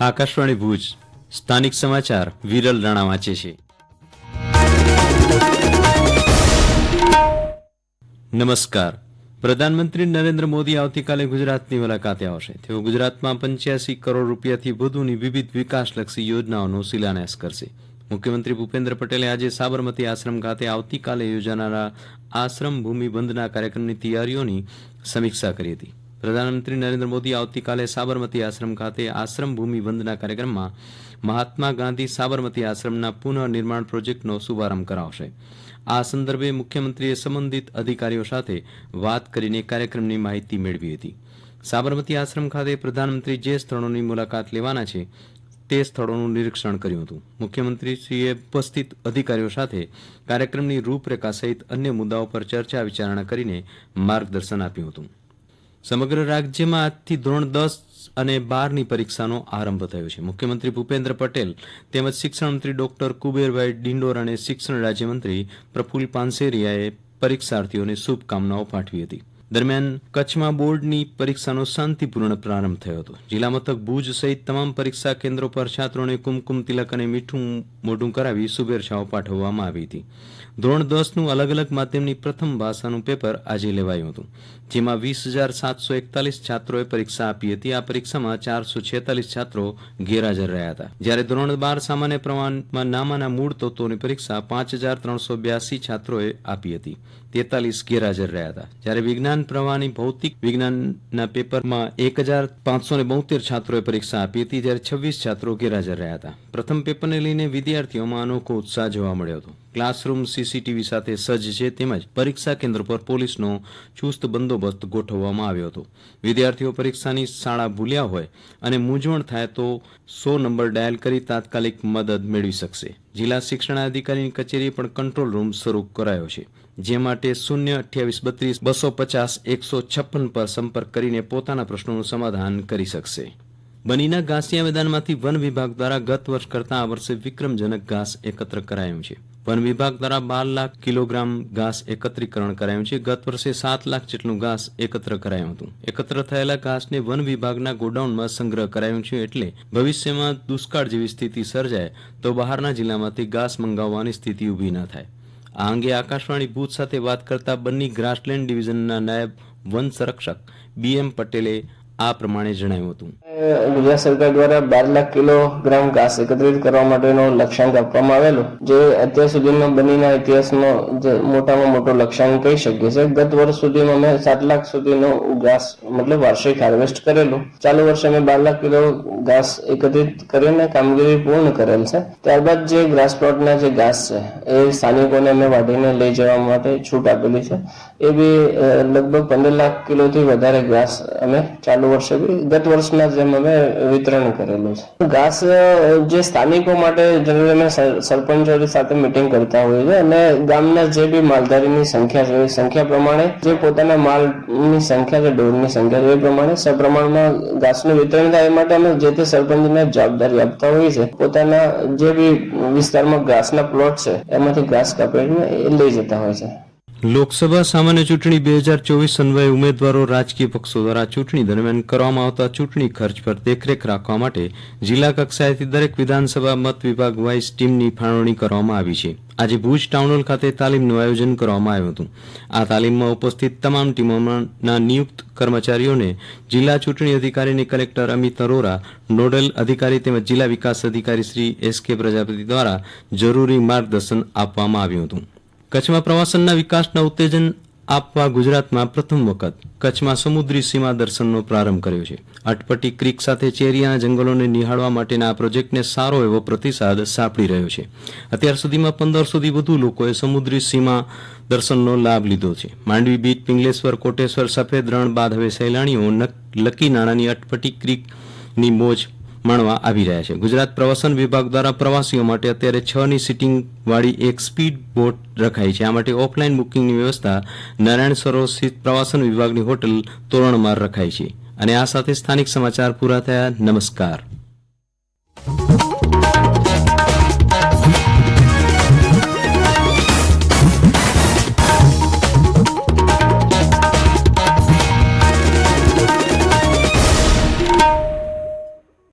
આકાશવાણી ભુજ, સ્થાનિક સમાચાર વિરલ રાણા વાંચે છે. નમસ્કાર. પ્રધાનમંત્રી નરેન્દ્ર મોદી આવતીકાલે ગુજરાતની મુલાકાતે આવશે. તેઓ ગુજરાતમાં પંચ્યાસી કરોડ રૂપિયાથી વધુની વિવિધ વિકાસલક્ષી યોજનાઓનો શિલાન્યાસ કરશે. મુખ્યમંત્રી ભૂપેન્દ્ર પટેલે આજે સાબરમતી આશ્રમ ખાતે આવતીકાલે યોજાનારા આશ્રમ ભૂમિ બંધના કાર્યક્રમની તૈયારીઓની સમીક્ષા કરી હતી. પ્રધાનમંત્રી નરેન્દ્ર મોદી આવતીકાલે સાબરમતી આશ્રમ ખાતે આશ્રમ ભૂમિ વંદના કાર્યક્રમમાં મહાત્મા ગાંધી સાબરમતી આશ્રમના પુનઃનિર્માણ પ્રોજેક્ટનો શુભારંભ કરાવશે. આ સંદર્ભે મુખ્યમંત્રીએ સંબંધિત અધિકારીઓ સાથે વાત કરીને કાર્યક્રમની માહિતી મેળવી હતી. સાબરમતી આશ્રમ ખાતે પ્રધાનમંત્રી જે સ્થળોની મુલાકાત લેવાના છે, તે સ્થળોનું નિરીક્ષણ કર્યું હતું. મુખ્યમંત્રીશ્રીએ ઉપસ્થિત અધિકારીઓ સાથે કાર્યક્રમની રૂપરેખા સહિત અન્ય મુદ્દાઓ પર ચર્ચા વિચારણા કરીને માર્ગદર્શન આપ્યું હતું. સમગ્ર રાજ્યમાં આજથી ધોરણ દસ અને બારની પરીક્ષાનો આરંભ થયો છે. મુખ્યમંત્રી ભૂપેન્દ્ર પટેલ તેમજ શિક્ષણ મંત્રી ડોક્ટર કુબેરભાઈ ડિંડોર અને શિક્ષણ રાજ્યમંત્રી પ્રફુલ પાનસેરિયાએ પરીક્ષાર્થીઓને શુભકામનાઓ પાઠવી હતી. દરમિયાન કચ્છમાં બોર્ડની પરીક્ષાનો શાંતિપૂર્ણ પ્રારંભ થયો હતો. જિલ્લા મથક ભુજ સહિત તમામ પરીક્ષા કેન્દ્રો પર છાત્રોને કુમકુમ, તિલક અને મીઠું મોઢું કરાવી શુભેચ્છાઓ પાઠવવામાં આવી હતી. ધોરણ દસનું અલગ અલગ માધ્યમની પ્રથમ ભાષાનું પેપર આજે લેવાયું હતું. જેમાં વીસ હજાર સાતસો એકતાલીસ છાત્રોએ પરીક્ષા આપી હતી. આ પરીક્ષામાં ચારસો છેતાલીસ છાત્રો ગેરહાજર રહ્યા હતા. જ્યારે ધોરણ બાર સામાન્ય પ્રમાણમાં નામાના મૂળ તત્વોની પરીક્ષા પાંચ હજાર ત્રણસો બ્યાસી છાત્રોએ આપી હતી. તેતાલીસ ગેરહાજર રહ્યા હતા. જ્યારે વિજ્ઞાન પ્રવાહની ભૌતિક વિજ્ઞાનના પેપરમાં એક હજાર પાંચસો ને બોતેર છાત્રોએ પરીક્ષા આપી હતી, જ્યારે છવ્વીસ છાત્રો ગેરહાજર રહ્યા હતા. પ્રથમ પેપરને લઈને વિદ્યાર્થીઓમાં અનોખો ઉત્સાહ જોવા મળ્યો હતો. ક્લાસરૂમ સીસીટીવી સાથે સજ્જ છે તેમજ પરીક્ષા કેન્દ્ર પર પોલીસનો ચુસ્ત બંદોબસ્ત ગોઠવવામાં આવ્યો હતો. વિદ્યાર્થીઓ પરીક્ષાની શાળા ભૂલ્યા હોય અને મૂંઝવણ થાય તો સો નંબર ડાયલ કરી તાત્કાલિક મદદ મેળવી શકશે. જિલ્લા શિક્ષણાધિકારીની કચેરીએ પણ કંટ્રોલ રૂમ શરૂ કરાયો છે. જે માટે શૂન્ય અઠ્યાવીસ બત્રીસ બસો પચાસ એકસો છપ્પન પર સંપર્ક કરીને પોતાના પ્રશ્નોનું સમાધાન કરી શકશે. બનીના ઘાસિયા મેદાનમાંથી વન વિભાગ દ્વારા ગત વર્ષ કરતાં આ વર્ષે વિક્રમજનક ઘાસ એકત્ર કરાયું છે. વન વિભાગ દ્વારા બાર લાખ કિલોગ્રામ ઘાસ એકત્રીકરણ કરાયું છે. ગત વર્ષે સાત લાખ જેટલું ઘાસ એકત્ર કરાયું હતું. એકત્ર થયેલા ઘાસને વન વિભાગના ગોડાઉનમાં સંગ્રહ કરાયું છે એટલે ભવિષ્યમાં દુષ્કાળ જેવી સ્થિતિ સર્જાય તો બહારના જિલ્લામાંથી ઘાસ મંગાવવાની સ્થિતિ ઊભી ન થાય. આ અંગે આકાશવાણી ભુજ સાથે વાત કરતા બન્ની ગ્રાસલેન્ડ ડિવિઝનના નાયબ વન સંરક્ષક બી એમ પટેલે આ પ્રમાણે જણાવ્યું હતું. ગુજરાત સરકાર દ્વારા બાર લાખ કિલોગ્રામ ઘાસ એકત્રિત કરવા માટેનો લક્ષ્યાંક આપવામાં આવેલો, જે અત્યાર સુધીનો બનીના ઇતિહાસનો મોટામાં મોટો લક્ષ્યાંક કહી શકીએ છે ગત વર્ષ સુધીમાં અમે સાત લાખ સુધીનો ઘાસ, મતલબ વાર્ષિક હાર્વેસ્ટ કરેલું. ચાલુ વર્ષે અમે બાર લાખ કિલો ઘાસ એકત્રિત કરીને કામગીરી પૂર્ણ કરેલ છે. ત્યારબાદ જે ગ્રાસ પ્લોટના જે ઘાસ છે, એ સ્થાનિકોને અમે વાઢીને લઈ જવા માટે છૂટ આપેલી છે. એ બી લગભગ પંદર લાખ કિલોથી વધારે ઘાસ અમે ચાલુ વર્ષે બી, ગત વર્ષના જેમ અમે વિતરણ કરેલું છે. ઘાસ જે સ્થાનિકો માટે જનરલી અમે સર- સરપંચો સાથે મિટિંગ કરતા હોઈએ છીએ અને ગામના જે બી માલધારીની સંખ્યા છે સંખ્યા પ્રમાણે જે પોતાના માલની સંખ્યા છે, ઢોરની સંખ્યા છે, એ પ્રમાણે સપ્રમાણમાં ઘાસનું વિતરણ થાય એ માટે અમે જે તે સરપંચને જવાબદારી આપતા હોઈએ છીએ. પોતાના જે બી વિસ્તારમાં ઘાસના પ્લોટ છે, એમાંથી ઘાસ કાપીને એ લઈ જતા હોય છે. લોકસભા સામાન્ય ચૂંટણી બે હજાર ચોવીસ અન્વયે ઉમેદવારો રાજકીય પક્ષો દ્વારા ચૂંટણી દરમિયાન કરવામાં આવતા ચૂંટણી ખર્ચ પર દેખરેખ રાખવા માટે જિલ્લા કક્ષાએથી દરેક વિધાનસભા મત વિભાગ વાઇઝ ટીમની ફાળવણી કરવામાં આવી છે. આજે ભુજ ટાઉન ખાતે તાલીમનું આયોજન કરવામાં આવ્યું હતું. આ તાલીમમાં ઉપસ્થિત તમામ ટીમોના નિયુક્ત કર્મચારીઓને જિલ્લા ચૂંટણી અધિકારી અને કલેક્ટર અમિત અરોરા, નોડલ અધિકારી તેમજ જિલ્લા વિકાસ અધિકારી શ્રી એસ કે પ્રજાપતિ દ્વારા જરૂરી માર્ગદર્શન આપવામાં આવ્યું હતું. કચ્છમાં પ્રવાસનના વિકાસના ઉત્તેજન આપવા ગુજરાતમાં પ્રથમ વખત કચ્છમાં સમુદ્રી સીમા દર્શનનો પ્રારંભ કર્યો છે. અટપટી ક્રીક સાથે ચેરિયાના જંગલોને નિહાળવા માટેના આ પ્રોજેક્ટને સારો એવો પ્રતિસાદ સાંપડી રહ્યો છે. અત્યાર સુધીમાં પંદરસોથી વધુ લોકોએ સમુદ્રી સીમા દર્શનનો લાભ લીધો છે. માંડવી બીચ, પિંગલેશ્વર, કોટેશ્વર સફેદ રણ બાદ હવે સહેલાણીઓ લકી નાણાંની અટપટી ક્રીકની મોજ માણવા આવી રહ્યા છે. ગુજરાત પ્રવાસન વિભાગ દ્વારા પ્રવાસીઓ માટે અત્યારે છ ની સીટિંગ વાળી એક સ્પીડ બોટ રખાઈ છે. આ માટે ઓફલાઈન બુકિંગની વ્યવસ્થા નારાયણ સરોવર સ્થિત પ્રવાસન વિભાગની હોટલ તોરણમાં રખાઈ છે. અને આ સાથે સ્થાનિક સમાચાર પૂરા થયા. નમસ્કાર.